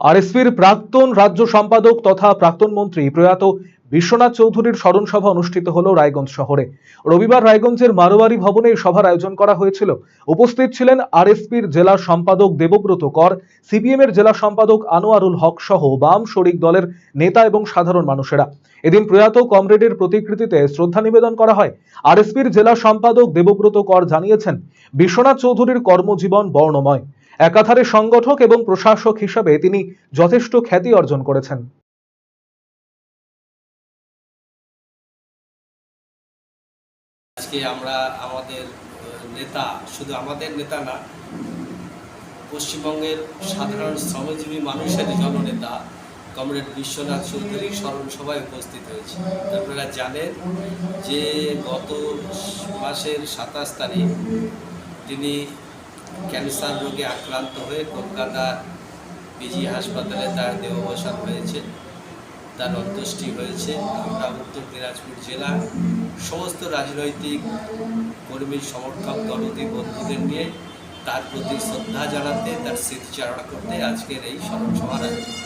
আরএসপির প্রাক্তন রাজ্য সম্পাদক তথা প্রাক্তন মন্ত্রী প্রয়াত বিশ্বনাথ চৌধুরীর স্মরণ সভা অনুষ্ঠিত হল রায়গঞ্জ শহরে। রবিবার রায়গঞ্জের মারোয়ারি ভবনে এই সভার আয়োজন করা হয়েছিল। উপস্থিত ছিলেন আরএসপির জেলা সম্পাদক দেবব্রত কর সিপিএম এর জেলা সম্পাদক আনোয়ারুল হক সহ বাম শরিক দলের নেতা এবং সাধারণ মানুষেরা। এদিন প্রয়াত কমরেডের প্রতিকৃতিতে শ্রদ্ধা নিবেদন করা হয়। আরএসপির জেলা সম্পাদক দেবব্রত কর জানিয়েছেন, বিশ্বনাথ চৌধুরীর কর্মজীবন বর্ণময়। একাধারে সংগঠক এবং প্রশাসক হিসাবে তিনি যথেষ্ট খ্যাতি অর্জন করেছেন। আজকে আমরা আমাদের নেতা, শুধু আমাদের নেতা না, পশ্চিমবঙ্গের সাধারণ শ্রমজীবী মানুষের জননেতা কমরেড বিশ্বনাথ চৌধুরী স্মরণ সভায় উপস্থিত হয়েছে। আপনারা জানেন যে গত মাসের সাতাশ তারিখ তিনি ক্যান্সার রোগে আক্রান্ত হয়ে কলকাতার পিজি হাসপাতালে তার দেহ অবসান হয়েছে তার অন্ত্যেষ্টি হয়েছে আমরা উত্তর দিনাজপুর জেলা সমস্ত রাজনৈতিক কর্মী, সমর্থক দলতি বন্ধুদের নিয়ে তার প্রতি শ্রদ্ধা জানাতে, তার স্মৃতিচারণা করতে আজকের এই স্মরণ আয়োজন।